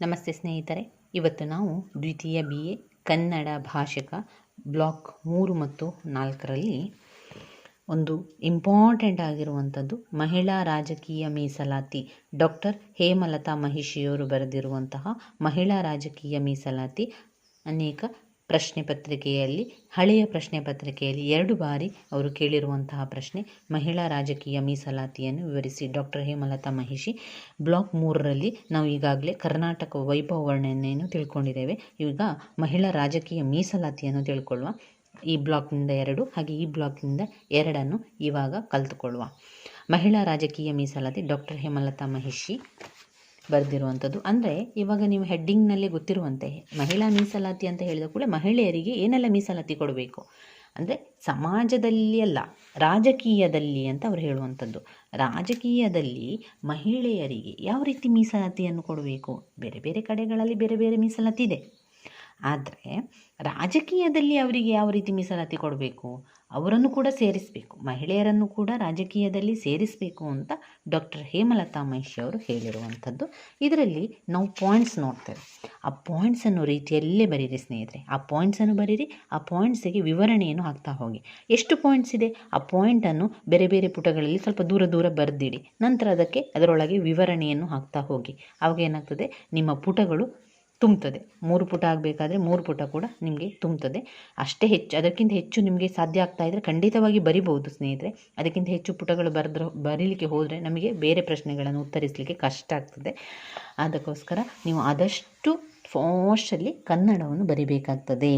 ನಮಸ್ತೆ ಸ್ನೇಹಿತರೆ, ಇವತ್ತು ನಾವು ದ್ವಿತೀಯ ಬಿ ಎ ಕನ್ನಡ ಭಾಷಕ ಬ್ಲಾಕ್ ಮೂರು ಮತ್ತು ನಾಲ್ಕರಲ್ಲಿ ಒಂದು ಇಂಪಾರ್ಟೆಂಟ್ ಆಗಿರುವಂಥದ್ದು ಮಹಿಳಾ ರಾಜಕೀಯ ಮೀಸಲಾತಿ. ಡಾಕ್ಟರ್ ಹೇಮಲತಾ ಮಹಿಷಿಯವರು ಬರೆದಿರುವಂತಹ ಮಹಿಳಾ ರಾಜಕೀಯ ಮೀಸಲಾತಿ ಅನೇಕ ಪ್ರಶ್ನೆ ಪತ್ರಿಕೆಯಲ್ಲಿ, ಹಳೆಯ ಪ್ರಶ್ನೆ ಪತ್ರಿಕೆಯಲ್ಲಿ ಎರಡು ಬಾರಿ ಅವರು ಕೇಳಿರುವಂತಹ ಪ್ರಶ್ನೆ, ಮಹಿಳಾ ರಾಜಕೀಯ ಮೀಸಲಾತಿಯನ್ನು ವಿವರಿಸಿ ಡಾಕ್ಟರ್ ಹೇಮಲತಾ ಮಹಿಷಿ. ಬ್ಲಾಕ್ ಮೂರರಲ್ಲಿ ನಾವು ಈಗಾಗಲೇ ಕರ್ನಾಟಕ ವೈಭವ ವರ್ಣನೆಯನ್ನು ತಿಳ್ಕೊಂಡಿದ್ದೇವೆ. ಈಗ ಮಹಿಳಾ ರಾಜಕೀಯ ಮೀಸಲಾತಿಯನ್ನು ತಿಳ್ಕೊಳ್ಳುವ, ಈ ಬ್ಲಾಕ್ನಿಂದ ಎರಡು, ಹಾಗೆ ಈ ಬ್ಲಾಕ್ನಿಂದ ಎರಡನ್ನು ಇವಾಗ ಕಲ್ತುಕೊಳ್ಳುವ. ಮಹಿಳಾ ರಾಜಕೀಯ ಮೀಸಲಾತಿ ಡಾಕ್ಟರ್ ಹೇಮಲತಾ ಮಹಿಷಿ. ಬರೆದಿರುವಂಥದ್ದು. ಅಂದರೆ ಇವಾಗ ನೀವು ಹೆಡ್ಡಿಂಗ್ನಲ್ಲಿ ಗೊತ್ತಿರುವಂತೆ ಮಹಿಳಾ ಮೀಸಲಾತಿ ಅಂತ ಹೇಳಿದ ಕೂಡಲೇ ಮಹಿಳೆಯರಿಗೆ ಏನೆಲ್ಲ ಮೀಸಲಾತಿ ಕೊಡಬೇಕು? ಅಂದರೆ ಸಮಾಜದಲ್ಲಿ ಅಲ್ಲ, ರಾಜಕೀಯದಲ್ಲಿ ಅಂತ ಅವರು ಹೇಳುವಂಥದ್ದು. ರಾಜಕೀಯದಲ್ಲಿ ಮಹಿಳೆಯರಿಗೆ ಯಾವ ರೀತಿ ಮೀಸಲಾತಿಯನ್ನು ಕೊಡಬೇಕು? ಬೇರೆ ಬೇರೆ ಕಡೆಗಳಲ್ಲಿ ಬೇರೆ ಬೇರೆ ಮೀಸಲಾತಿ ಇದೆ. ಆದರೆ ರಾಜಕೀಯದಲ್ಲಿ ಅವರಿಗೆ ಯಾವ ರೀತಿ ಮೀಸಲಾತಿ ಕೊಡಬೇಕು? ಅವರನ್ನು ಕೂಡ ಸೇರಿಸಬೇಕು. ಮಹಿಳೆಯರನ್ನು ಕೂಡ ರಾಜಕೀಯದಲ್ಲಿ ಸೇರಿಸಬೇಕು ಅಂತ ಡಾಕ್ಟರ್ ಹೇಮಲತಾ ಮಹಿಷಿ ಅವರು ಹೇಳಿರುವಂಥದ್ದು. ಇದರಲ್ಲಿ ನಾವು ಪಾಯಿಂಟ್ಸ್ ನೋಡ್ತೇವೆ. ಆ ಪಾಯಿಂಟ್ಸನ್ನು ರೀತಿಯಲ್ಲೇ ಬರೀರಿ ಸ್ನೇಹಿತರೆ. ಆ ಪಾಯಿಂಟ್ಸನ್ನು ಬರೀರಿ, ಆ ಪಾಯಿಂಟ್ಸಿಗೆ ವಿವರಣೆಯನ್ನು ಹಾಕ್ತಾ ಹೋಗಿ. ಎಷ್ಟು ಪಾಯಿಂಟ್ಸ್ ಇದೆ? ಆ ಪಾಯಿಂಟನ್ನು ಬೇರೆ ಬೇರೆ ಪುಟಗಳಲ್ಲಿ ಸ್ವಲ್ಪ ದೂರ ದೂರ ಬರೆದಿಡಿ. ನಂತರ ಅದಕ್ಕೆ ಅದರೊಳಗೆ ವಿವರಣೆಯನ್ನು ಹಾಕ್ತಾ ಹೋಗಿ. ಆವಾಗ ಏನಾಗ್ತದೆ? ನಿಮ್ಮ ಪುಟಗಳು ತುಂಬುತ್ತದೆ. ಮೂರು ಪುಟ ಆಗಬೇಕಾದ್ರೆ ಮೂರು ಪುಟ ಕೂಡ ನಿಮಗೆ ತುಂಬುತ್ತದೆ. ಅಷ್ಟೇ ಹೆಚ್ಚು, ಅದಕ್ಕಿಂತ ಹೆಚ್ಚು ನಿಮಗೆ ಸಾಧ್ಯ ಆಗ್ತಾ ಇದ್ದರೆ ಖಂಡಿತವಾಗಿ ಬರಿಬಹುದು ಸ್ನೇಹಿತರೆ. ಅದಕ್ಕಿಂತ ಹೆಚ್ಚು ಪುಟಗಳು ಬರೆದ್ರೆ, ಬರೀಲಿಕ್ಕೆ ಹೋದರೆ ನಮಗೆ ಬೇರೆ ಪ್ರಶ್ನೆಗಳನ್ನು ಉತ್ತರಿಸಲಿಕ್ಕೆ ಕಷ್ಟ ಆಗ್ತದೆ. ಅದಕ್ಕೋಸ್ಕರ ನೀವು ಆದಷ್ಟು ಫಾಸ್ಟಲ್ಲಿ ಕನ್ನಡವನ್ನು ಬರಿಬೇಕಾಗ್ತದೆ.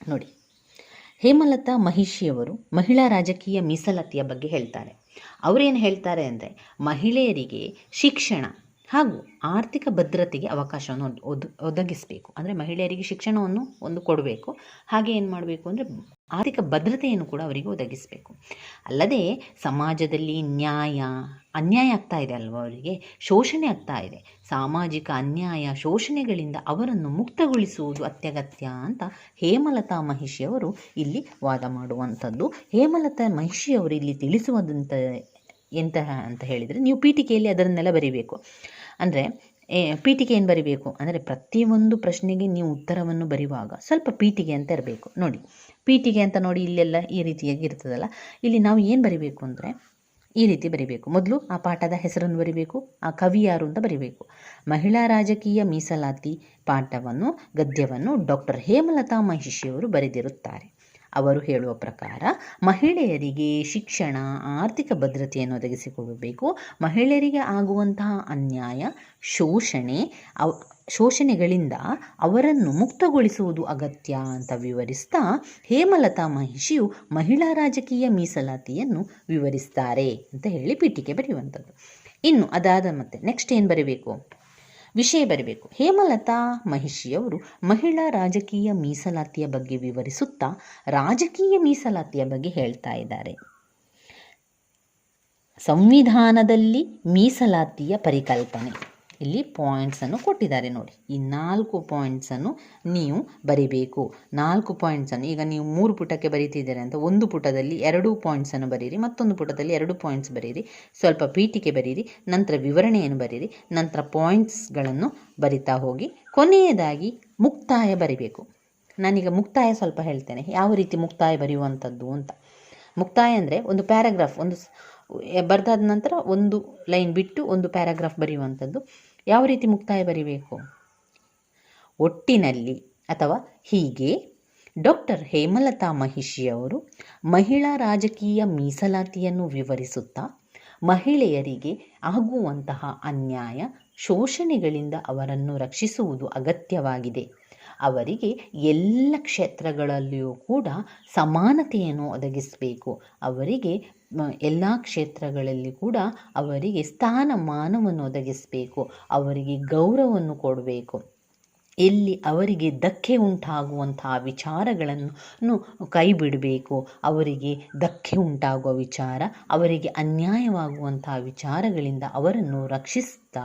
ನೋಡಿ, ಹೇಮಲತಾ ಮಹಿಷಿಯವರು ಮಹಿಳಾ ರಾಜಕೀಯ ಮೀಸಲಾತಿಯ ಬಗ್ಗೆ ಹೇಳ್ತಾರೆ. ಅವರೇನು ಹೇಳ್ತಾರೆ ಅಂದರೆ ಮಹಿಳೆಯರಿಗೆ ಶಿಕ್ಷಣ ಹಾಗೂ ಆರ್ಥಿಕ ಭದ್ರತೆಗೆ ಅವಕಾಶವನ್ನು ಒದ್ ಒದಗಿಸಬೇಕು. ಅಂದರೆ ಮಹಿಳೆಯರಿಗೆ ಶಿಕ್ಷಣವನ್ನು ಒಂದು ಕೊಡಬೇಕು. ಹಾಗೆ ಏನು ಮಾಡಬೇಕು ಅಂದರೆ ಆರ್ಥಿಕ ಭದ್ರತೆಯನ್ನು ಕೂಡ ಅವರಿಗೆ ಒದಗಿಸಬೇಕು. ಅಲ್ಲದೆ ಸಮಾಜದಲ್ಲಿ ನ್ಯಾಯ, ಅನ್ಯಾಯ ಆಗ್ತಾ ಇದೆ ಅಲ್ವ ಅವರಿಗೆ? ಶೋಷಣೆ ಆಗ್ತಾ ಇದೆ. ಸಾಮಾಜಿಕ ಅನ್ಯಾಯ, ಶೋಷಣೆಗಳಿಂದ ಅವರನ್ನು ಮುಕ್ತಗೊಳಿಸುವುದು ಅತ್ಯಗತ್ಯ ಅಂತ ಹೇಮಲತಾ ಮಹಿಷಿಯವರು ಇಲ್ಲಿ ವಾದ ಮಾಡುವಂಥದ್ದು. ಹೇಮಲತಾ ಮಹಿಷಿಯವರು ಇಲ್ಲಿ ತಿಳಿಸುವಂಥ ಎಂತಹ ಅಂತ ಹೇಳಿದರೆ, ನೀವು ಪೀಠಿಕೆಯಲ್ಲಿ ಅದನ್ನೆಲ್ಲ ಬರೀಬೇಕು. ಅಂದರೆ ಏನು ಬರಿಬೇಕು? ಅಂದರೆ ಪ್ರತಿಯೊಂದು ಪ್ರಶ್ನೆಗೆ ನೀವು ಉತ್ತರವನ್ನು ಬರೆಯುವಾಗ ಸ್ವಲ್ಪ ಪೀಠಿಗೆ ಅಂತ ಇರಬೇಕು. ನೋಡಿ, ಪೀಠಿಗೆ ಅಂತ ನೋಡಿ ಇಲ್ಲೆಲ್ಲ ಈ ರೀತಿಯಾಗಿ ಇರ್ತದಲ್ಲ. ಇಲ್ಲಿ ನಾವು ಏನು ಬರಿಬೇಕು ಅಂದರೆ, ಈ ರೀತಿ ಬರಿಬೇಕು. ಮೊದಲು ಆ ಪಾಠದ ಹೆಸರನ್ನು ಬರಿಬೇಕು, ಆ ಕವಿ ಯಾರು ಅಂತ ಬರಿಬೇಕು. ಮಹಿಳಾ ರಾಜಕೀಯ ಮೀಸಲಾತಿ ಪಾಠವನ್ನು, ಗದ್ಯವನ್ನು ಡಾಕ್ಟರ್ ಹೇಮಲತಾ ಮಹಿಷಿಯವರು ಬರೆದಿರುತ್ತಾರೆ. ಅವರು ಹೇಳುವ ಪ್ರಕಾರ ಮಹಿಳೆಯರಿಗೆ ಶಿಕ್ಷಣ, ಆರ್ಥಿಕ ಭದ್ರತೆಯನ್ನು ಒದಗಿಸಿಕೊಡಬೇಕು. ಮಹಿಳೆಯರಿಗೆ ಆಗುವಂತಹ ಅನ್ಯಾಯ, ಶೋಷಣೆ, ಅವ, ಶೋಷಣೆಗಳಿಂದ ಅವರನ್ನು ಮುಕ್ತಗೊಳಿಸುವುದು ಅಗತ್ಯ ಅಂತ ವಿವರಿಸ್ತಾ ಹೇಮಲತಾ ಮಹಿಷಿಯು ಮಹಿಳಾ ರಾಜಕೀಯ ಮೀಸಲಾತಿಯನ್ನು ವಿವರಿಸ್ತಾರೆ ಅಂತ ಹೇಳಿ ಪೀಠಿಕೆ ಬರೆಯುವಂಥದ್ದು. ಇನ್ನು ಅದಾದ ಮತ್ತೆ ನೆಕ್ಸ್ಟ್ ಏನು ಬರೀಬೇಕು? ವಿಷಯ ಬರಬೇಕು. ಹೇಮಲತಾ ಮಹಿಷಿಯವರು ಮಹಿಳಾ ರಾಜಕೀಯ ಮೀಸಲಾತಿಯ ಬಗ್ಗೆ ವಿವರಿಸುತ್ತಾ ರಾಜಕೀಯ ಮೀಸಲಾತಿಯ ಬಗ್ಗೆ ಹೇಳ್ತಾ ಇದ್ದಾರೆ. ಸಂವಿಧಾನದಲ್ಲಿ ಮೀಸಲಾತಿಯ ಪರಿಕಲ್ಪನೆ. ಇಲ್ಲಿ ಪಾಯಿಂಟ್ಸನ್ನು ಕೊಟ್ಟಿದ್ದಾರೆ ನೋಡಿ. ಈ ನಾಲ್ಕು ಪಾಯಿಂಟ್ಸನ್ನು ನೀವು ಬರಿಬೇಕು. ನಾಲ್ಕು ಪಾಯಿಂಟ್ಸನ್ನು ಈಗ ನೀವು ಮೂರು ಪುಟಕ್ಕೆ ಬರೀತಿದ್ದೀರಿ ಅಂತ, ಒಂದು ಪುಟದಲ್ಲಿ ಎರಡು ಪಾಯಿಂಟ್ಸನ್ನು ಬರೀರಿ, ಮತ್ತೊಂದು ಪುಟದಲ್ಲಿ ಎರಡು ಪಾಯಿಂಟ್ಸ್ ಬರೀರಿ, ಸ್ವಲ್ಪ ಪೀಠಿಕೆ ಬರೀರಿ, ನಂತರ ವಿವರಣೆಯನ್ನು ಬರೀರಿ, ನಂತರ ಪಾಯಿಂಟ್ಸ್ಗಳನ್ನು ಬರಿತಾ ಹೋಗಿ. ಕೊನೆಯದಾಗಿ ಮುಕ್ತಾಯ ಬರಿಬೇಕು. ನಾನೀಗ ಮುಕ್ತಾಯ ಸ್ವಲ್ಪ ಹೇಳ್ತೇನೆ. ಯಾವ ರೀತಿ ಮುಕ್ತಾಯ ಬರೆಯುವಂಥದ್ದು ಅಂತ. ಮುಕ್ತಾಯ ಅಂದರೆ ಒಂದು ಪ್ಯಾರಾಗ್ರಾಫ್ ಒಂದು ಬರೆದಾದ ನಂತರ ಒಂದು ಲೈನ್ ಬಿಟ್ಟು ಒಂದು ಪ್ಯಾರಾಗ್ರಾಫ್ ಬರೆಯುವಂಥದ್ದು. ಯಾವ ರೀತಿ ಮುಕ್ತಾಯ ಬರಿಬೇಕು? ಒಟ್ಟಿನಲ್ಲಿ ಅಥವಾ ಹೀಗೆ, ಡಾಕ್ಟರ್ ಹೇಮಲತಾ ಮಹಿಷಿಯವರು ಮಹಿಳಾ ರಾಜಕೀಯ ಮೀಸಲಾತಿಯನ್ನು ವಿವರಿಸುತ್ತಾ, ಮಹಿಳೆಯರಿಗೆ ಆಗುವಂತಹ ಅನ್ಯಾಯ ಶೋಷಣೆಗಳಿಂದ ಅವರನ್ನು ರಕ್ಷಿಸುವುದು ಅಗತ್ಯವಾಗಿದೆ. ಅವರಿಗೆ ಎಲ್ಲ ಕ್ಷೇತ್ರಗಳಲ್ಲಿಯೂ ಕೂಡ ಸಮಾನತೆಯನ್ನು ಒದಗಿಸಬೇಕು. ಅವರಿಗೆ ಎಲ್ಲ ಕ್ಷೇತ್ರಗಳಲ್ಲಿ ಕೂಡ ಅವರಿಗೆ ಸ್ಥಾನಮಾನವನ್ನು ಒದಗಿಸಬೇಕು. ಅವರಿಗೆ ಗೌರವವನ್ನು ಕೊಡಬೇಕು. ಎಲ್ಲಿ ಅವರಿಗೆ ಧಕ್ಕೆ ಉಂಟಾಗುವಂತಹ ವಿಚಾರಗಳನ್ನು ಕೈ ಬಿಡಬೇಕು ಅವರಿಗೆ ಧಕ್ಕೆ ಉಂಟಾಗುವ ವಿಚಾರ, ಅವರಿಗೆ ಅನ್ಯಾಯವಾಗುವಂತಹ ವಿಚಾರಗಳಿಂದ ಅವರನ್ನು ರಕ್ಷಿಸ್ ರಕ್ಷಿಸ್ತಾ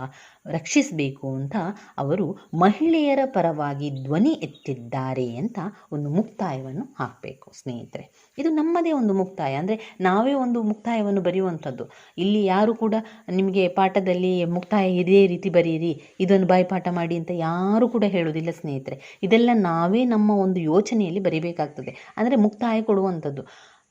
ರಕ್ಷಿಸಬೇಕು ಅಂತ ಅವರು ಮಹಿಳೆಯರ ಪರವಾಗಿ ಧ್ವನಿ ಎತ್ತಿದ್ದಾರೆ ಅಂತ ಒಂದು ಮುಕ್ತಾಯವನ್ನು ಹಾಕಬೇಕು. ಸ್ನೇಹಿತರೆ, ಇದು ನಮ್ಮದೇ ಒಂದು ಮುಕ್ತಾಯ. ಅಂದರೆ ನಾವೇ ಒಂದು ಮುಕ್ತಾಯವನ್ನು ಬರೆಯುವಂಥದ್ದು. ಇಲ್ಲಿ ಯಾರು ಕೂಡ ನಿಮಗೆ ಪಾಠದಲ್ಲಿ ಮುಕ್ತಾಯ ಇದೇ ರೀತಿ ಬರೀರಿ ಇದನ್ನು ಬಾಯಿಪಾಠ ಮಾಡಿ ಅಂತ ಯಾರು ಕೂಡ ಹೇಳೋದಿಲ್ಲ ಸ್ನೇಹಿತರೆ. ಇದೆಲ್ಲ ನಾವೇ ನಮ್ಮ ಒಂದು ಯೋಚನೆಯಲ್ಲಿ ಬರೀಬೇಕಾಗ್ತದೆ. ಅಂದರೆ ಮುಕ್ತಾಯ ಕೊಡುವಂಥದ್ದು.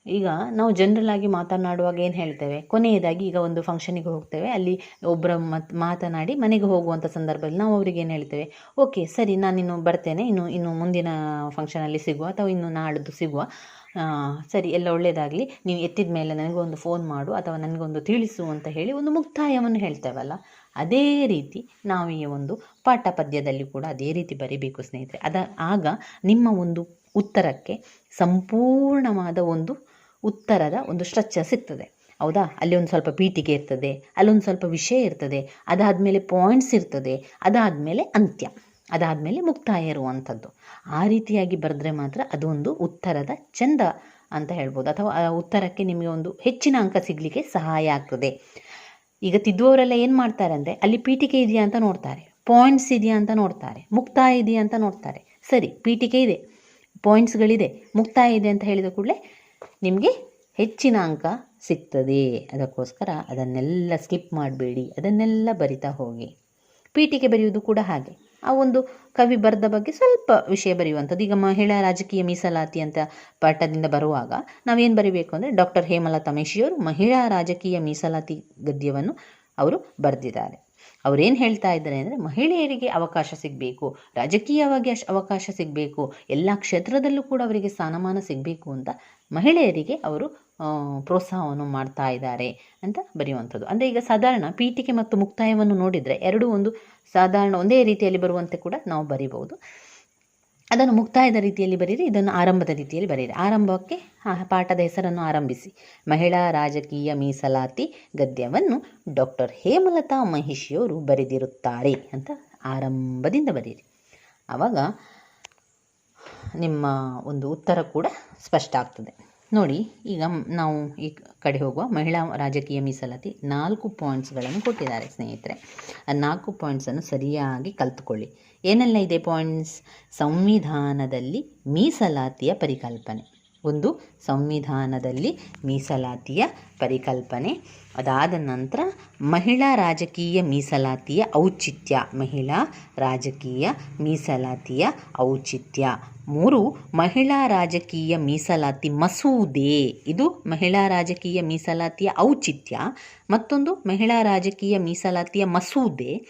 ಈಗ ನಾವು ಜನರಲ್ ಆಗಿ ಮಾತನಾಡುವಾಗ ಏನು ಹೇಳ್ತೇವೆ? ಕೊನೆಯದಾಗಿ ಈಗ ಒಂದು ಫಂಕ್ಷನಿಗೆ ಹೋಗ್ತೇವೆ. ಅಲ್ಲಿ ಒಬ್ಬರ ಮತ್ ಮಾತನಾಡಿ ಮನೆಗೆ ಹೋಗುವಂಥ ಸಂದರ್ಭದಲ್ಲಿ ನಾವು ಅವರಿಗೆ ಏನು ಹೇಳ್ತೇವೆ? ಓಕೆ ಸರಿ ನಾನಿನ್ನು ಬರ್ತೇನೆ. ಇನ್ನು ಇನ್ನು ಮುಂದಿನ ಫಂಕ್ಷನಲ್ಲಿ ಸಿಗುವ ಅಥವಾ ಇನ್ನು ನಾಳಿದ್ದು ಸಿಗುವ ಸರಿ, ಎಲ್ಲ ಒಳ್ಳೆಯದಾಗಲಿ ನೀವು ಎತ್ತಿದ ಮೇಲೆ ನನಗೊಂದು ಫೋನ್ ಮಾಡು ಅಥವಾ ನನಗೊಂದು ತಿಳಿಸು ಅಂತ ಹೇಳಿ ಒಂದು ಮುಕ್ತಾಯವನ್ನು ಹೇಳ್ತೇವಲ್ಲ? ಅದೇ ರೀತಿ ನಾವು ಈ ಒಂದು ಪಾಠ ಪದ್ಯದಲ್ಲಿ ಕೂಡ ಅದೇ ರೀತಿ ಬರೀಬೇಕು ಸ್ನೇಹಿತರೆ. ಅದ, ಆಗ ನಿಮ್ಮ ಒಂದು ಉತ್ತರಕ್ಕೆ ಸಂಪೂರ್ಣವಾದ ಒಂದು ಉತ್ತರದ ಒಂದು ಸ್ಟ್ರಕ್ಚರ್ ಸಿಗ್ತದೆ. ಹೌದಾ? ಅಲ್ಲಿ ಒಂದು ಸ್ವಲ್ಪ ಪೀಠಿಗೆ ಇರ್ತದೆ, ಅಲ್ಲೊಂದು ಸ್ವಲ್ಪ ವಿಷಯ ಇರ್ತದೆ, ಅದಾದಮೇಲೆ ಪಾಯಿಂಟ್ಸ್ ಇರ್ತದೆ, ಅದಾದಮೇಲೆ ಅಂತ್ಯ, ಅದಾದಮೇಲೆ ಮುಕ್ತಾಯ ಇರುವಂಥದ್ದು. ಆ ರೀತಿಯಾಗಿ ಬರೆದ್ರೆ ಮಾತ್ರ ಅದೊಂದು ಉತ್ತರದ ಚಂದ ಅಂತ ಹೇಳ್ಬೋದು. ಅಥವಾ ಉತ್ತರಕ್ಕೆ ನಿಮಗೆ ಒಂದು ಹೆಚ್ಚಿನ ಅಂಕ ಸಿಗಲಿಕ್ಕೆ ಸಹಾಯ ಆಗ್ತದೆ. ಈಗ ತಿದ್ದುವವರೆಲ್ಲ ಏನು ಮಾಡ್ತಾರೆ ಅಂದರೆ, ಅಲ್ಲಿ ಪೀಠಿಕೆ ಇದೆಯಾ ಅಂತ ನೋಡ್ತಾರೆ ಪಾಯಿಂಟ್ಸ್ ಇದೆಯಾ ಅಂತ ನೋಡ್ತಾರೆ, ಮುಕ್ತಾಯ ಇದೆಯಾ ಅಂತ ನೋಡ್ತಾರೆ. ಸರಿ, ಪೀಠಿಕೆ ಇದೆ ಪಾಯಿಂಟ್ಸ್ಗಳಿದೆ ಮುಕ್ತಾಯ ಇದೆ ಅಂತ ಹೇಳಿದ ಕೂಡಲೇ ನಿಮಗೆ ಹೆಚ್ಚಿನ ಅಂಕ ಸಿಗ್ತದೆ. ಅದಕ್ಕೋಸ್ಕರ ಅದನ್ನೆಲ್ಲ ಸ್ಕಿಪ್ ಮಾಡಬೇಡಿ. ಅದನ್ನೆಲ್ಲ ಬರಿತಾ ಹೋಗಿ. ಪೀಟಿಗೆ ಬರೆಯುವುದು ಕೂಡ ಹಾಗೆ. ಆ ಒಂದು ಕವಿ ಬರೆದ ಬಗ್ಗೆ ಸ್ವಲ್ಪ ವಿಷಯ ಬರೆಯುವಂಥದ್ದು. ಈಗ ಮಹಿಳಾ ರಾಜಕೀಯ ಮೀಸಲಾತಿ ಅಂತ ಪಾಠದಿಂದ ಬರುವಾಗ ನಾವೇನು ಬರಿಬೇಕು ಅಂದರೆ ಡಾಕ್ಟರ್ ಹೇಮಲತಾ ಮೇಶಿಯವರು ಮಹಿಳಾ ರಾಜಕೀಯ ಮೀಸಲಾತಿ ಗದ್ಯವನ್ನು ಅವರು ಬರೆದಿದ್ದಾರೆ. ಅವರೇನು ಹೇಳ್ತಾ ಇದ್ದಾರೆ ಅಂದರೆ ಮಹಿಳೆಯರಿಗೆ ಅವಕಾಶ ಸಿಗಬೇಕು, ರಾಜಕೀಯವಾಗಿ ಅವಕಾಶ ಸಿಗಬೇಕು, ಎಲ್ಲ ಕ್ಷೇತ್ರದಲ್ಲೂ ಕೂಡ ಅವರಿಗೆ ಸ್ಥಾನಮಾನ ಸಿಗಬೇಕು ಅಂತ ಮಹಿಳೆಯರಿಗೆ ಅವರು ಪ್ರೋತ್ಸಾಹವನ್ನು ಮಾಡ್ತಾ ಇದ್ದಾರೆ ಅಂತ ಬರೆಯುವಂಥದ್ದು. ಅಂದರೆ ಈಗ ಸಾಧಾರಣ ಪೀಠಿಕೆ ಮತ್ತು ಮುಕ್ತಾಯವನ್ನು ನೋಡಿದರೆ ಎರಡೂ ಒಂದು ಸಾಧಾರಣ ಒಂದೇ ರೀತಿಯಲ್ಲಿ ಬರುವಂತೆ ಕೂಡ ನಾವು ಬರಿಬೋದು ಅದನ್ನು ಮುಕ್ತಾಯದ ರೀತಿಯಲ್ಲಿ ಬರೀರಿ, ಇದನ್ನು ಆರಂಭದ ರೀತಿಯಲ್ಲಿ ಬರೀರಿ. ಆರಂಭಕ್ಕೆ ಪಾಠದ ಹೆಸರನ್ನು ಆರಂಭಿಸಿ. ಮಹಿಳಾ ರಾಜಕೀಯ ಮೀಸಲಾತಿ ಗದ್ಯವನ್ನು ಡಾಕ್ಟರ್ ಹೇಮಲತಾ ಮಹಿಷಿಯವರು ಬರೆದಿರುತ್ತಾರೆ ಅಂತ ಆರಂಭದಿಂದ ಬರೀರಿ. ಆವಾಗ ನಿಮ್ಮ ಒಂದು ಉತ್ತರ ಕೂಡ ಸ್ಪಷ್ಟ ಆಗ್ತದೆ. ನೋಡಿ, ಈಗ ನಾವು ಈ ಕಡೆ ಹೋಗುವ ಮಹಿಳಾ ರಾಜಕೀಯ ಮೀಸಲಾತಿ ನಾಲ್ಕು ಪಾಯಿಂಟ್ಸ್ಗಳನ್ನು ಕೊಟ್ಟಿದ್ದಾರೆ ಸ್ನೇಹಿತರೆ. ಆ ನಾಲ್ಕು ಪಾಯಿಂಟ್ಸನ್ನು ಸರಿಯಾಗಿ ಕಲ್ತುಕೊಳ್ಳಿ. ಏನೆಲ್ಲ ಇದೆ ಪಾಯಿಂಟ್ಸ್ ಸಂವಿಧಾನದಲ್ಲಿ ಮೀಸಲಾತಿಯ ಪರಿಕಲ್ಪನೆ. ಒಂದು ಸಂವಿಧಾನದಲ್ಲಿ ಮೀಸಲಾತಿಯ ಪರಿಕಲ್ಪನೆ. ಅದಾದ ನಂತರ ಮಹಿಳಾ ರಾಜಕೀಯ ಮೀಸಲಾತಿಯ ಔಚಿತ್ಯ, ಮಹಿಳಾ ರಾಜಕೀಯ ಮೀಸಲಾತಿಯ ಔಚಿತ್ಯ. ಮೂರು, ಮಹಿಳಾ ರಾಜಕೀಯ ಮೀಸಲಾತಿ ಮಸೂದೆ. ಇದು ಮಹಿಳಾ ರಾಜಕೀಯ ಮೀಸಲಾತಿಯ ಔಚಿತ್ಯ. ಮತ್ತೊಂದು, ಮಹಿಳಾ ರಾಜಕೀಯ ಮೀಸಲಾತಿಯ ಮಸೂದೆ.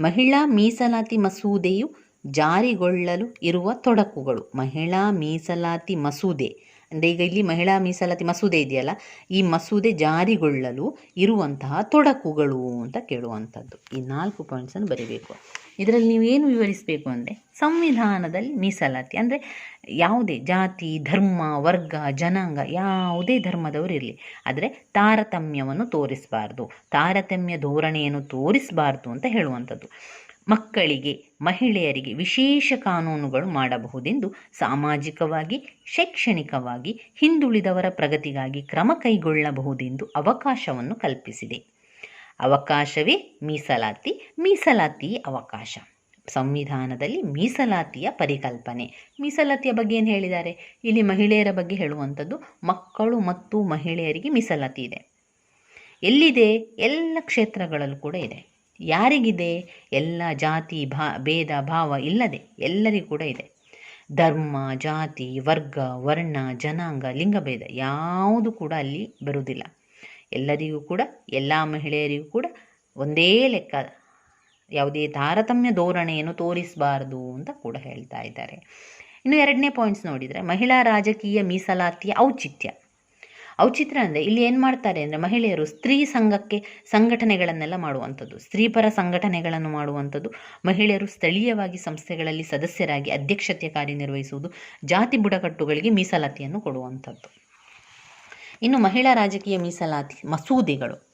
ಮಹಿಳಾ ಮೀಸಲಾತಿ ಮಸೂದೆಯು ಜಾರಿಗೊಳ್ಳಲು ಇರುವ ತೊಡಕುಗಳು. ಮಹಿಳಾ ಮೀಸಲಾತಿ ಮಸೂದೆ. ಅಂದರೆ ಈಗ ಇಲ್ಲಿ ಮಹಿಳಾ ಮೀಸಲಾತಿ ಮಸೂದೆ ಇದೆಯಲ್ಲ, ಈ ಮಸೂದೆ ಜಾರಿಗೊಳ್ಳಲು ಇರುವಂತಹ ತೊಡಕುಗಳು ಅಂತ ಕೇಳುವಂಥದ್ದು ಈ ನಾಲ್ಕು ಪಾಯಿಂಟ್ಸನ್ನು ಬರೀಬೇಕು. ಇದರಲ್ಲಿ ನೀವು ಏನು ವಿವರಿಸಬೇಕು ಅಂದರೆ, ಸಂವಿಧಾನದಲ್ಲಿ ಮೀಸಲಾತಿ ಅಂದರೆ ಯಾವುದೇ ಜಾತಿ, ಧರ್ಮ, ವರ್ಗ, ಜನಾಂಗ ಯಾವುದೇ ಧರ್ಮದವರು ಇರಲಿ. ಆದರೆ ತಾರತಮ್ಯವನ್ನು ತೋರಿಸಬಾರ್ದು. ತಾರತಮ್ಯ ಧೋರಣೆಯನ್ನು ತೋರಿಸಬಾರ್ದು ಅಂತ ಹೇಳುವಂಥದ್ದು ಮಕ್ಕಳಿಗೆ, ಮಹಿಳೆಯರಿಗೆ ವಿಶೇಷ ಕಾನೂನುಗಳು ಮಾಡಬಹುದೆಂದು ಸಾಮಾಜಿಕವಾಗಿ, ಶೈಕ್ಷಣಿಕವಾಗಿ ಹಿಂದುಳಿದವರ ಪ್ರಗತಿಗಾಗಿ ಕ್ರಮ ಕೈಗೊಳ್ಳಬಹುದೆಂದು ಅವಕಾಶವನ್ನು ಕಲ್ಪಿಸಿದೆ. ಅವಕಾಶವೇ ಮೀಸಲಾತಿ, ಮೀಸಲಾತಿಯೇ ಅವಕಾಶ. ಸಂವಿಧಾನದಲ್ಲಿ ಮೀಸಲಾತಿಯ ಪರಿಕಲ್ಪನೆ. ಮೀಸಲಾತಿಯ ಬಗ್ಗೆ ಏನು ಹೇಳಿದ್ದಾರೆ? ಇಲ್ಲಿ ಮಹಿಳೆಯರ ಬಗ್ಗೆ ಹೇಳುವಂಥದ್ದು ಮಕ್ಕಳು ಮತ್ತು ಮಹಿಳೆಯರಿಗೆ ಮೀಸಲಾತಿ ಇದೆ. ಎಲ್ಲಿದೆ? ಎಲ್ಲ ಕ್ಷೇತ್ರಗಳಲ್ಲೂ ಕೂಡ ಇದೆ. ಯಾರಿಗಿದೆ? ಎಲ್ಲ ಜಾತಿ, ಭಾ, ಭೇದ, ಭಾವ ಇಲ್ಲದೆ ಎಲ್ಲರಿಗೂ ಕೂಡ ಇದೆ. ಧರ್ಮ, ಜಾತಿ, ವರ್ಗ, ವರ್ಣ, ಜನಾಂಗ, ಲಿಂಗಭೇದ ಯಾವುದು ಕೂಡ ಅಲ್ಲಿ ಬರುವುದಿಲ್ಲ. ಎಲ್ಲರಿಗೂ ಕೂಡ, ಎಲ್ಲ ಮಹಿಳೆಯರಿಗೂ ಕೂಡ ಒಂದೇ ಲೆಕ್ಕ, ಯಾವುದೇ ತಾರತಮ್ಯ ಧೋರಣೆಯನ್ನು ತೋರಿಸಬಾರದು ಅಂತ ಕೂಡ ಹೇಳ್ತಾ ಇದ್ದಾರೆ. ಇನ್ನು ಎರಡನೇ ಪಾಯಿಂಟ್ಸ್ ನೋಡಿದರೆ ಮಹಿಳಾ ರಾಜಕೀಯ ಮೀಸಲಾತಿಯ ಔಚಿತ್ಯ. ಔಚಿತ್ಯ ಅಂದರೆ ಇಲ್ಲಿ ಏನು ಮಾಡ್ತಾರೆ ಅಂದರೆ ಮಹಿಳೆಯರು ಸ್ತ್ರೀ ಸಂಘಕ್ಕೆ ಸಂಘಟನೆಗಳನ್ನೆಲ್ಲ ಮಾಡುವಂಥದ್ದು. ಸ್ತ್ರೀಪರ ಸಂಘಟನೆಗಳನ್ನು ಮಾಡುವಂಥದ್ದು. ಮಹಿಳೆಯರು ಸ್ಥಳೀಯವಾಗಿ ಸಂಸ್ಥೆಗಳಲ್ಲಿ ಸದಸ್ಯರಾಗಿ ಅಧ್ಯಕ್ಷತೆ ಕಾರ್ಯನಿರ್ವಹಿಸುವುದು. ಜಾತಿ ಬುಡಕಟ್ಟುಗಳಿಗೆ ಮೀಸಲಾತಿಯನ್ನು ಕೊಡುವಂಥದ್ದು. ಇನ್ನು ಮಹಿಳಾ ರಾಜಕೀಯ ಮೀಸಲಾತಿ ಮಸೂದೆಗಳು.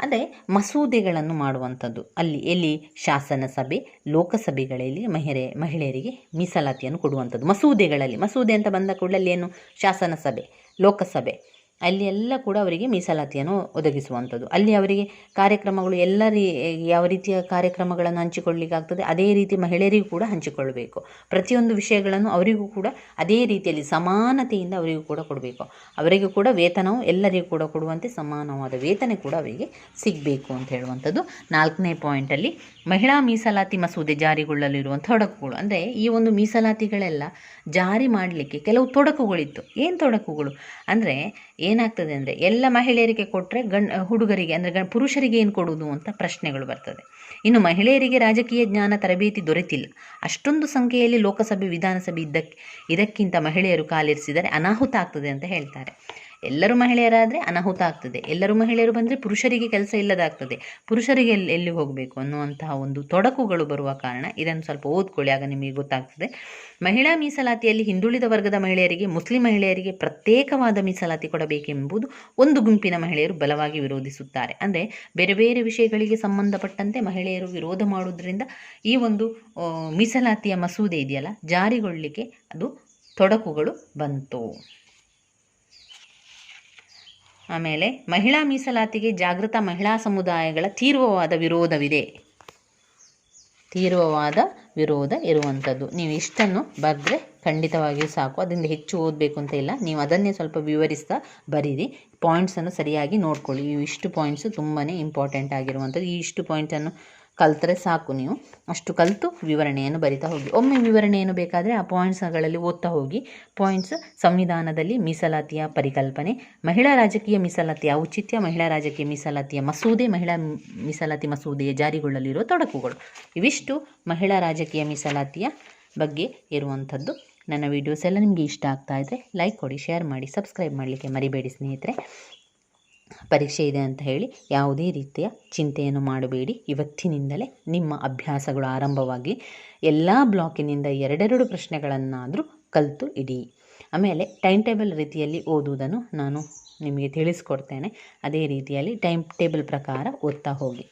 ಅಂದರೆ ಮಸೂದೆಗಳನ್ನು ಮಾಡುವಂಥದ್ದು. ಅಲ್ಲಿ, ಎಲ್ಲಿ ಶಾಸನ ಸಭೆ, ಲೋಕಸಭೆಗಳಲ್ಲಿ ಮಹಿಳೆ, ಮಹಿಳೆಯರಿಗೆ ಮೀಸಲಾತಿಯನ್ನು ಕೊಡುವಂಥದ್ದು. ಮಸೂದೆಗಳಲ್ಲಿ, ಮಸೂದೆ ಅಂತ ಬಂದ ಕೂಡಲೇ ಏನು? ಶಾಸನ ಸಭೆ, ಲೋಕಸಭೆ. ಅಲ್ಲಿ ಎಲ್ಲ ಕೂಡ ಅವರಿಗೆ ಮೀಸಲಾತಿಯನ್ನು ಒದಗಿಸುವಂಥದ್ದು. ಅಲ್ಲಿ ಅವರಿಗೆ ಕಾರ್ಯಕ್ರಮಗಳು ಎಲ್ಲ ರೀ, ಯಾವ ರೀತಿಯ ಕಾರ್ಯಕ್ರಮಗಳನ್ನು ಹಂಚಿಕೊಳ್ಳಿಕ್ಕಾಗ್ತದೆ, ಅದೇ ರೀತಿ ಮಹಿಳೆಯರಿಗೂ ಕೂಡ ಹಂಚಿಕೊಳ್ಳಬೇಕು. ಪ್ರತಿಯೊಂದು ವಿಷಯಗಳನ್ನು ಅವರಿಗೂ ಕೂಡ ಅದೇ ರೀತಿಯಲ್ಲಿ ಸಮಾನತೆಯಿಂದ ಅವರಿಗೂ ಕೂಡ ಕೊಡಬೇಕು. ಅವರಿಗೂ ಕೂಡ ವೇತನವು ಎಲ್ಲರಿಗೂ ಕೂಡ ಕೊಡುವಂತೆ ಸಮಾನವಾದ ವೇತನ ಕೂಡ ಅವರಿಗೆ ಸಿಗಬೇಕು ಅಂತ ಹೇಳುವಂಥದ್ದು. ನಾಲ್ಕನೇ ಪಾಯಿಂಟಲ್ಲಿ ಮಹಿಳಾ ಮೀಸಲಾತಿ ಮಸೂದೆ ಜಾರಿಗೊಳ್ಳಲಿರುವಂಥ ತೊಡಕುಗಳು. ಅಂದರೆ ಈ ಒಂದು ಮೀಸಲಾತಿಗಳೆಲ್ಲ ಜಾರಿ ಮಾಡಲಿಕ್ಕೆ ಕೆಲವು ತೊಡಕುಗಳಿತ್ತು. ಏನು ತೊಡಕುಗಳು? ಅಂದರೆ ಏನಾಗ್ತದೆ ಅಂದರೆ ಎಲ್ಲ ಮಹಿಳೆಯರಿಗೆ ಕೊಟ್ಟರೆ ಗಂಡ್ ಹುಡುಗರಿಗೆ ಅಂದರೆ ಗಂಡ, ಪುರುಷರಿಗೆ ಏನು ಕೊಡುವುದು ಅಂತ ಪ್ರಶ್ನೆಗಳು ಬರ್ತದೆ. ಇನ್ನು ಮಹಿಳೆಯರಿಗೆ ರಾಜಕೀಯ ಜ್ಞಾನ ತರಬೇತಿ ದೊರೆತಿಲ್ಲ. ಅಷ್ಟೊಂದು ಸಂಖ್ಯೆಯಲ್ಲಿ ಲೋಕಸಭೆ, ವಿಧಾನಸಭೆ ಇದ್ದಕ್ಕೆ ಇದಕ್ಕಿಂತ ಮಹಿಳೆಯರು ಕಾಲಿರಿಸಿದರೆ ಅನಾಹುತ ಆಗ್ತದೆ ಅಂತ ಹೇಳ್ತಾರೆ. ಎಲ್ಲರೂ ಮಹಿಳೆಯರಾದರೆ ಅನಾಹುತ ಆಗ್ತದೆ. ಎಲ್ಲರೂ ಮಹಿಳೆಯರು ಬಂದರೆ ಪುರುಷರಿಗೆ ಕೆಲಸ ಇಲ್ಲದಾಗ್ತದೆ. ಪುರುಷರಿಗೆ ಎಲ್ಲಿ ಎಲ್ಲಿ ಹೋಗಬೇಕು ಅನ್ನುವಂತಹ ಒಂದು ತೊಡಕುಗಳು ಬರುವ ಕಾರಣ ಇದನ್ನು ಸ್ವಲ್ಪ ಓದ್ಕೊಳ್ಳಿ, ಆಗ ನಿಮಗೆ ಗೊತ್ತಾಗ್ತದೆ. ಮಹಿಳಾ ಮೀಸಲಾತಿಯಲ್ಲಿ ಹಿಂದುಳಿದ ವರ್ಗದ ಮಹಿಳೆಯರಿಗೆ, ಮುಸ್ಲಿಂ ಮಹಿಳೆಯರಿಗೆ ಪ್ರತ್ಯೇಕವಾದ ಮೀಸಲಾತಿ ಕೊಡಬೇಕೆಂಬುದು ಒಂದು ಗುಂಪಿನ ಮಹಿಳೆಯರು ಬಲವಾಗಿ ವಿರೋಧಿಸುತ್ತಾರೆ. ಅಂದರೆ ಬೇರೆ ಬೇರೆ ವಿಷಯಗಳಿಗೆ ಸಂಬಂಧಪಟ್ಟಂತೆ ಮಹಿಳೆಯರು ವಿರೋಧ ಮಾಡುವುದರಿಂದ ಈ ಒಂದು ಮೀಸಲಾತಿಯ ಮಸೂದೆ ಇದೆಯಲ್ಲ ಜಾರಿಗೊಳ್ಳಲಿಕ್ಕೆ ಅದು ತೊಡಕುಗಳು ಬಂತು. ಆಮೇಲೆ ಮಹಿಳಾ ಮೀಸಲಾತಿಗೆ ಜಾಗೃತ ಮಹಿಳಾ ಸಮುದಾಯಗಳ ತೀವ್ರವಾದ ವಿರೋಧವಿದೆ. ತೀವ್ರವಾದ ವಿರೋಧ ಇರುವಂಥದ್ದು. ನೀವು ಇಷ್ಟನ್ನು ಬರೆದ್ರೆ ಖಂಡಿತವಾಗಿಯೂ ಸಾಕು. ಅದರಿಂದ ಹೆಚ್ಚು ಓದಬೇಕು ಅಂತ ಇಲ್ಲ. ನೀವು ಅದನ್ನೇ ಸ್ವಲ್ಪ ವಿವರಿಸ್ತಾ ಬರೀರಿ. ಪಾಯಿಂಟ್ಸನ್ನು ಸರಿಯಾಗಿ ನೋಡ್ಕೊಳ್ಳಿ. ಈ ಇಷ್ಟು ಪಾಯಿಂಟ್ಸು ತುಂಬಾ ಇಂಪಾರ್ಟೆಂಟ್ ಆಗಿರುವಂಥದ್ದು. ಈ ಇಷ್ಟು ಪಾಯಿಂಟನ್ನು ಕಲ್ತರೆ ಸಾಕು ನೀವು. ಅಷ್ಟು ಕಲಿತು ವಿವರಣೆಯನ್ನು ಬರಿತಾ ಹೋಗಿ. ಒಮ್ಮೆ ವಿವರಣೆಯನ್ನು ಬೇಕಾದರೆ ಆ ಪಾಯಿಂಟ್ಸ್ಗಳಲ್ಲಿ ಓದ್ತಾ ಹೋಗಿ. ಪಾಯಿಂಟ್ಸ್ ಸಂವಿಧಾನದಲ್ಲಿ ಮೀಸಲಾತಿಯ ಪರಿಕಲ್ಪನೆ, ಮಹಿಳಾ ರಾಜಕೀಯ ಮೀಸಲಾತಿಯ ಔಚಿತ್ಯ, ಮಹಿಳಾ ರಾಜಕೀಯ ಮೀಸಲಾತಿಯ ಮಸೂದೆ, ಮಹಿಳಾ ಮೀಸಲಾತಿ ಮಸೂದೆಯ ಜಾರಿಗೊಳ್ಳಲಿರುವ ತೊಡಕುಗಳು. ಇವಿಷ್ಟು ಮಹಿಳಾ ರಾಜಕೀಯ ಮೀಸಲಾತಿಯ ಬಗ್ಗೆ ಇರುವಂಥದ್ದು. ನನ್ನ ವೀಡಿಯೋಸ್ ಎಲ್ಲ ನಿಮಗೆ ಇಷ್ಟ ಆಗ್ತಾ ಇದ್ದರೆ ಲೈಕ್ ಕೊಡಿ ಶೇರ್ ಮಾಡಿ ಸಬ್ಸ್ಕ್ರೈಬ್ ಮಾಡಲಿಕ್ಕೆ ಮರಿಬೇಡಿ ಸ್ನೇಹಿತರೆ. ಪರೀಕ್ಷೆ ಇದೆ ಅಂತ ಹೇಳಿ ಯಾವುದೇ ರೀತಿಯ ಚಿಂತೆಯನ್ನು ಮಾಡಬೇಡಿ. ಇವತ್ತಿನಿಂದಲೇ ನಿಮ್ಮ ಅಭ್ಯಾಸಗಳು ಆರಂಭವಾಗಿ ಎಲ್ಲ ಬ್ಲಾಕಿನಿಂದ ಎರಡೆರಡು ಪ್ರಶ್ನೆಗಳನ್ನಾದರೂ ಕಲಿತು ಇಡಿ. ಆಮೇಲೆ ಟೈಮ್ ಟೇಬಲ್ ರೀತಿಯಲ್ಲಿ ಓದುವುದನ್ನು ನಾನು ನಿಮಗೆ ತಿಳಿಸ್ಕೊಡ್ತೇನೆ. ಅದೇ ರೀತಿಯಲ್ಲಿ ಟೈಮ್ ಟೇಬಲ್ ಪ್ರಕಾರ ಓದ್ತಾ ಹೋಗಿ.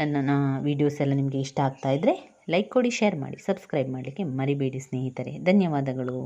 ನನ್ನ ವೀಡಿಯೋಸ್ ಎಲ್ಲ ನಿಮಗೆ ಇಷ್ಟ ಆಗ್ತಾ ಇದ್ದರೆ ಲೈಕ್ ಕೊಡಿ ಶೇರ್ ಮಾಡಿ ಸಬ್ಸ್ಕ್ರೈಬ್ ಮಾಡಲಿಕ್ಕೆ ಮರಿಬೇಡಿ ಸ್ನೇಹಿತರೆ. ಧನ್ಯವಾದಗಳು.